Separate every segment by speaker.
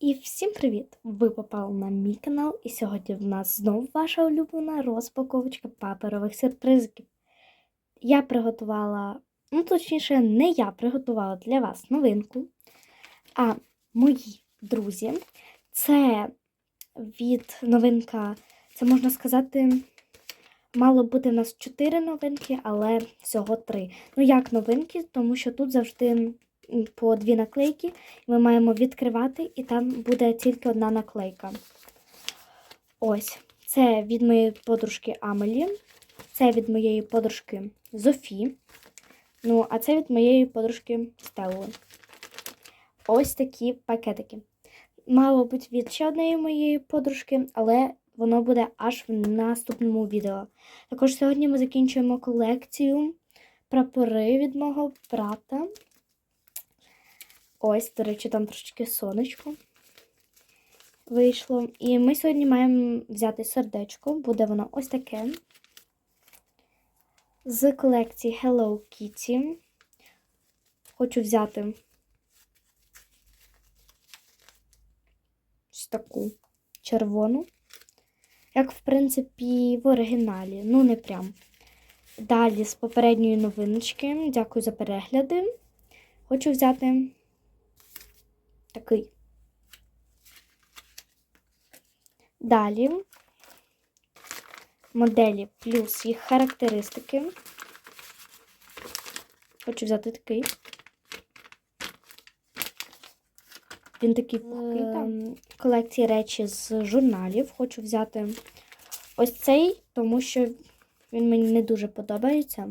Speaker 1: І всім привіт! Ви попали на мій канал, і сьогодні в нас знову ваша улюблена розпаковочка паперових сюрпризиків. Я приготувала, ну точніше, не я приготувала для вас новинку, а мої друзі. Це від новинка, це можна сказати, мало бути в нас 4 новинки, але всього 3. Ну, як новинки, тому що тут завжди по дві наклейки. Ми маємо відкривати, і там буде тільки одна наклейка. Ось, це від моєї подружки Амелі, це від моєї подружки Зофі. Ну, а це від моєї подружки Стелли. Ось такі пакетики. Мало бути від ще однієї моєї подружки, але воно буде аж в наступному відео. Також сьогодні ми закінчуємо колекцію прапори від мого брата. Ось, до речі, там трошечки сонечко вийшло. І ми сьогодні маємо взяти сердечко, буде воно ось таке. З колекції Hello Kitty. Хочу взяти ось таку червону. Як, в принципі, в оригіналі. Ну, не прям. Далі з попередньої новиночки. Дякую за перегляди. Хочу взяти такий. Далі моделі плюс їх характеристики. Хочу взяти такий. Він такий пухкий там. Колекції речі з журналів. Хочу взяти ось цей, тому що він мені не дуже подобається.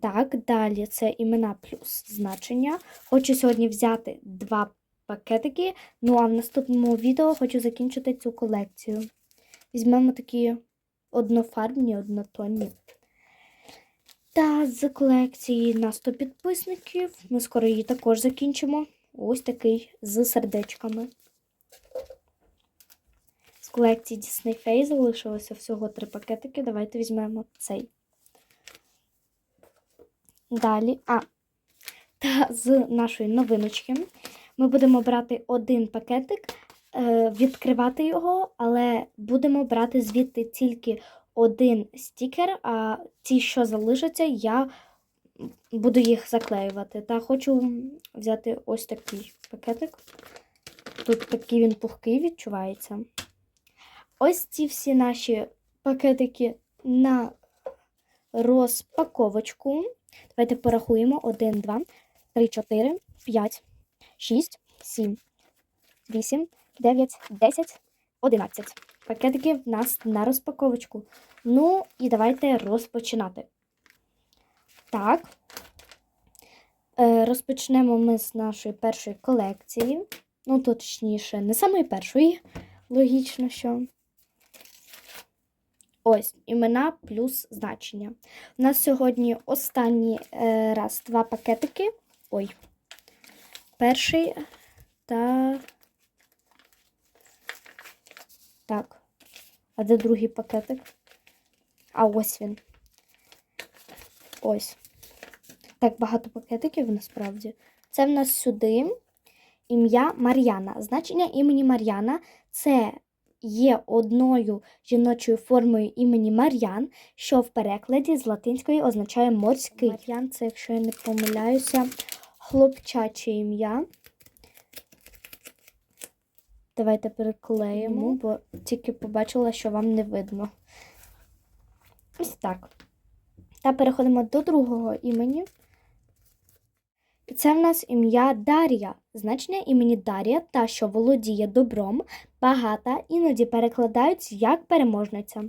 Speaker 1: Так, далі це імена плюс значення. Хочу сьогодні взяти два пакетики. Ну а в наступному відео хочу закінчити цю колекцію. Візьмемо такі однофарбні, однотонні. Та з колекції на 100 підписників. Ми скоро її також закінчимо. Ось такий з сердечками. З колекції Disney Face залишилося всього три пакетики. Давайте візьмемо цей. Далі, а, та з нашої новиночки ми будемо брати один пакетик, е, відкривати його, але будемо брати звідти тільки один стікер, а ті, що залишаться, я буду їх заклеювати. Та хочу взяти ось такий пакетик. Тут такий він пухкий відчувається. Ось ці всі наші пакетики на розпаковочку. Давайте порахуємо. 1, 2, 3, 4, 5, 6, 7, 8, 9, 10, 11. Пакетики в нас на розпаковочку. Ну, і давайте розпочинати. Так. Е, Розпочнемо ми з нашої першої колекції. Ну, точніше, не самої першої, логічно, що. Ось, імена плюс значення. У нас сьогодні останній е, раз два пакетики. Ой. Перший та. Так. А де другий пакетик? А ось він. Ось. Так багато пакетиків насправді. Це в нас сюди ім'я Мар'яна. Значення імені Мар'яна це є одною жіночою формою імені Мар'ян, що в перекладі з латинської означає морський. Мар'ян це, якщо я не помиляюся, хлопчаче ім'я. Давайте переклеїмо, бо тільки побачила, що вам не видно. Ось так. Та переходимо до другого імені. Це в нас ім'я Дар'я. Значення імені Дар'я та, що володіє добром, багата, іноді перекладають як переможниця.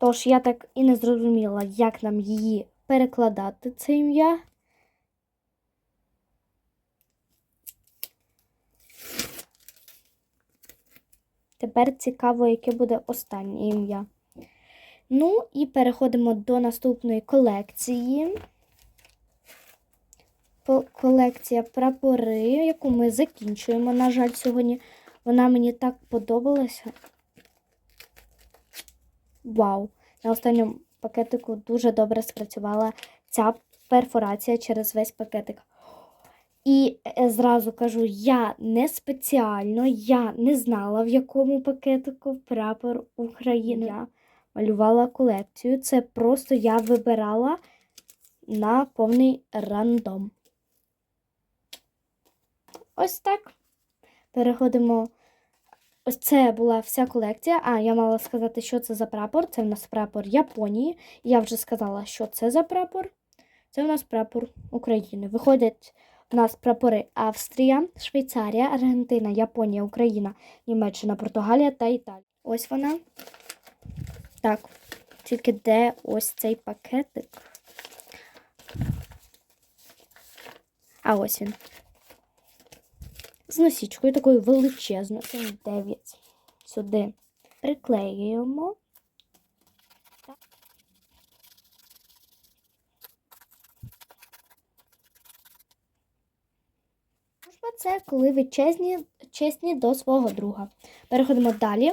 Speaker 1: Тож я так і не зрозуміла, як нам її перекладати, це ім'я. Тепер цікаво, яке буде останнє ім'я. Ну, і переходимо до наступної колекції. Колекція прапори, яку ми закінчуємо. На жаль, сьогодні вона мені так подобалася. Вау! На останньому пакетику дуже добре спрацювала ця перфорація через весь пакетик. І е, зразу кажу, я не спеціально, я не знала, в якому пакетику прапор України. Я малювала колекцію. Це просто я вибирала на повний рандом. Ось так. Переходимо. Ось це була вся колекція. А, я мала сказати, що це за прапор. Це в нас прапор Японії. Я вже сказала, що це за прапор. Це у нас прапор України. Виходять у нас прапори Австрія, Швейцарія, Аргентина, Японія, Україна, Німеччина, Португалія та Італія. Ось вона. Так, тільки де ось цей пакетик? А ось він. З носічкою такою величезною. 9. Сюди приклеюємо. Це коли ви чесні, чесні до свого друга. Переходимо далі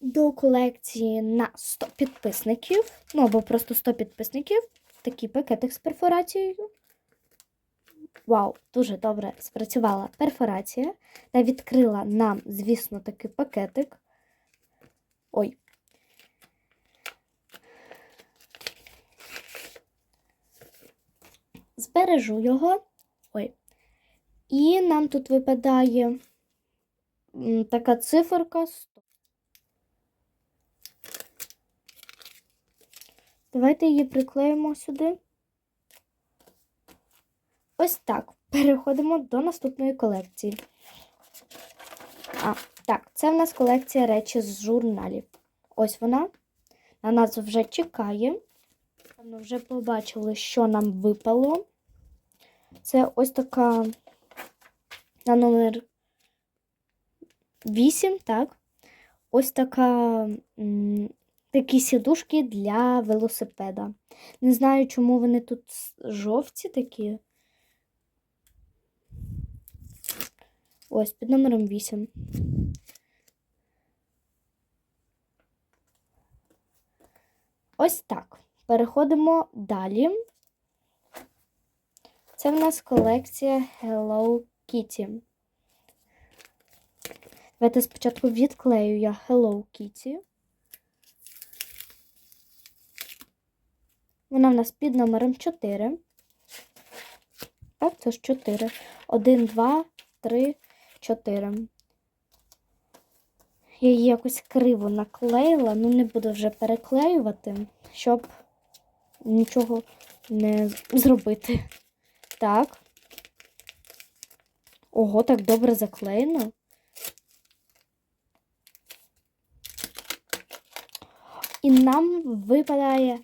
Speaker 1: до колекції на 100 підписників. Ну або просто 100 підписників. Такий пакетик з перфорацією. Вау, дуже добре спрацювала перфорація. Та відкрила нам, звісно, такий пакетик. Ой. Збережу його. Ой. І нам тут випадає така циферка 100. Давайте її приклеїмо сюди. Ось так. Переходимо до наступної колекції. А, так, це в нас колекція речі з журналів. Ось вона. На нас вже чекає. Ми вже побачили, що нам випало. Це ось така на номер 8, так. Ось така такі сідушки для велосипеда. Не знаю, чому вони тут жовті такі. Ось під номером 8. Ось так. Переходимо далі. Це в нас колекція Hello Kitty. Давайте спочатку відклею я Hello Kitty. Вона в нас під номером 4. Так, це ж 4. 1, 2, 3, 4. Я її якось криво наклеїла, ну не буду вже переклеювати, щоб нічого не зробити. Так. Ого, так добре заклеєно. І нам випадає,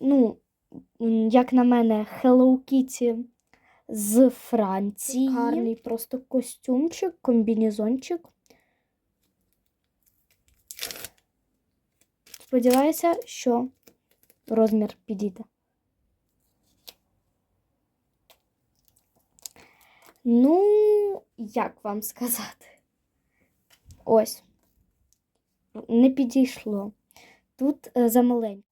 Speaker 1: ну, як на мене, Hello Kitty з Франції. Гарний просто костюмчик, комбінезончик. Сподіваюся, що розмір підійде. Ну, як вам сказати? Ось. Не підійшло. Тут е, замаленько,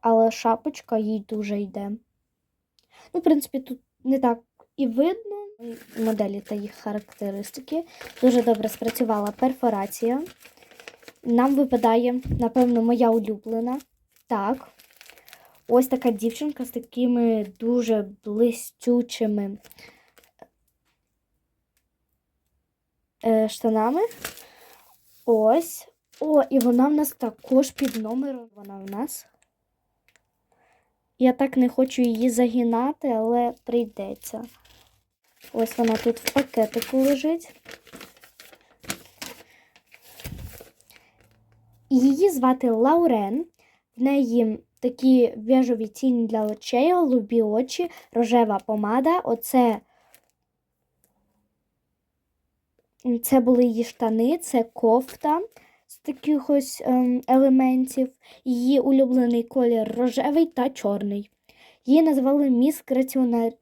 Speaker 1: але шапочка їй дуже йде. Ну, в принципі, тут не так і видно моделі та їх характеристики. Дуже добре спрацювала перфорація. Нам випадає, напевно, моя улюблена. Так. Ось така дівчинка з такими дуже блистючими е, штанами. Ось. О, і вона в нас також під номером. Вона в нас. Я так не хочу її загинати, але прийдеться. Ось вона тут в пакетику лежить. Її звати Лаурен. В неї такі біжові тіні для очей, голубі очі, рожева помада. Оце це були її штани, це кофта з таких ось ем, елементів. Її улюблений колір рожевий та чорний. Її назвали міс Граціонар...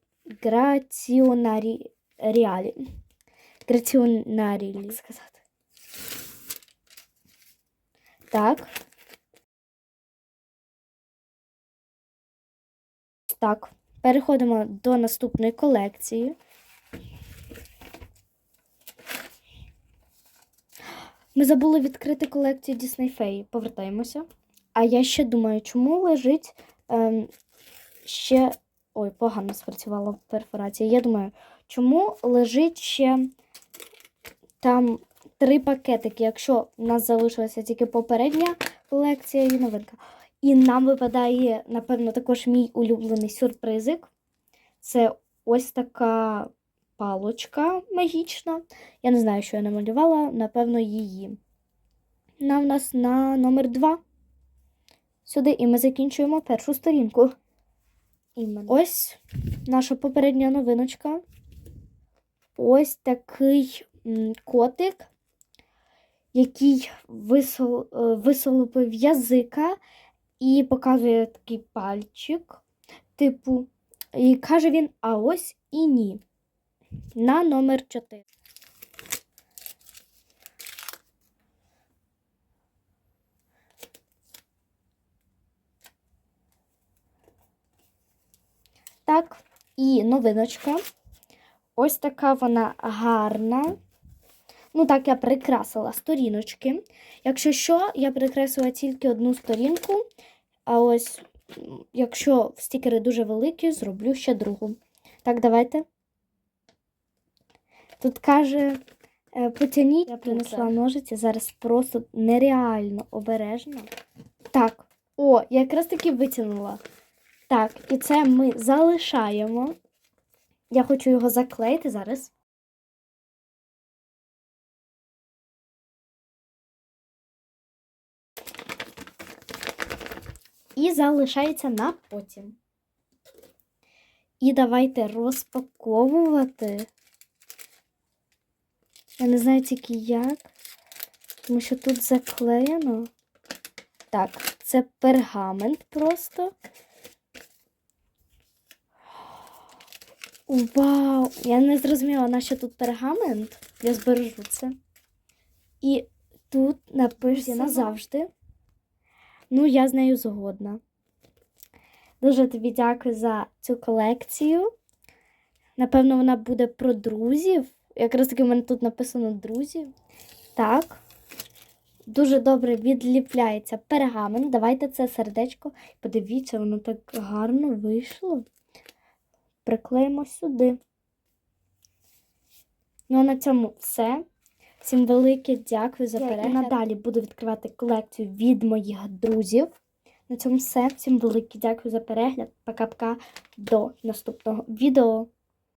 Speaker 1: Граціонарі... Ріалі. Граціонарі, як сказати. Так. Так, переходимо до наступної колекції. Ми забули відкрити колекцію Disney Феї. Повертаємося. А я ще думаю, чому лежить ем, ще. Ой, погано спрацювала перфорація. Я думаю, чому лежить ще там три пакетики, якщо в нас залишилася тільки попередня колекція і новинка. І нам випадає, напевно, також мій улюблений сюрпризик. Це ось така палочка магічна. Я не знаю, що я намалювала, напевно, її. Вона в нас на номер 2. Сюди, і ми закінчуємо першу сторінку. Іменно. Ось наша попередня новиночка. Ось такий котик, який висол, е, висолопив язика і показує такий пальчик. Типу, і каже він: а ось і ні. На номер 4. Так, і новиночка. Ось така вона гарна. Ну, так, я прикрасила сторіночки. Якщо що, я прикрасила тільки одну сторінку. А ось, якщо стікери дуже великі, зроблю ще другу. Так, давайте. Тут каже, е, потягніть, я принесла ножиці, зараз просто нереально обережно. Так, о, я якраз таки витягнула. Так, і це ми залишаємо. Я хочу його заклеїти зараз. І залишається на потім. І давайте розпаковувати. Я не знаю тільки як, тому що тут заклеєно. Так, це пергамент просто. Вау! Я не зрозуміла, на що тут пергамент. Я збережу це. І тут напишеться назавжди. Ну, я з нею згодна. Дуже тобі дякую за цю колекцію. Напевно, вона буде про друзів. Якраз таки в мене тут написано друзі. Так. Дуже добре відліпляється пергамент. Давайте це сердечко. Подивіться, воно так гарно вийшло. Приклеїмо сюди. Ну, а на цьому все. Всім велике дякую за перегляд. Я надалі буду відкривати колекцію від моїх друзів. На цьому все. Всім велике дякую за перегляд. Пока-пока. До наступного відео.